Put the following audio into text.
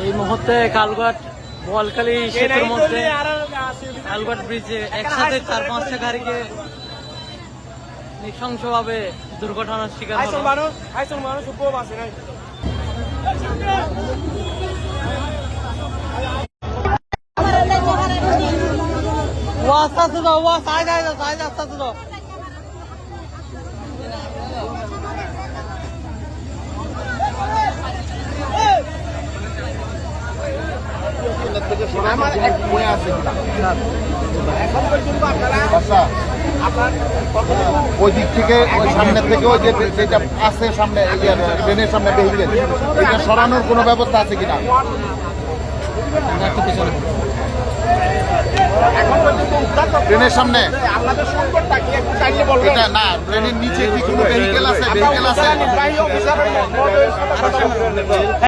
এই মুহূর্তে কালঘাট বোয়ালখালী সেতুর মধ্যে কালঘাট ব্রিজে একসাথে চার পাঁচটা গাড়িকে নৃশংসভাবে দুর্ঘটনার শিকার ও আস্তে আস্তে দাও ও দাও আস্তে আস্তে দাও আমার এক আছে। এখন পর্যন্ত আপনারা আচ্ছা। ওই দিক থেকে ওই সামনের থেকে ওই যে যেটা আছে সামনে ট্রেনের সামনে ভেহিকেল এটা সরানোর কোনো ব্যবস্থা আছে কিনা? ট্রেনের সামনে। এটা না ট্রেনের নিচে কি কোনো ভেহিকেল আছে ভেহিকেল আছে।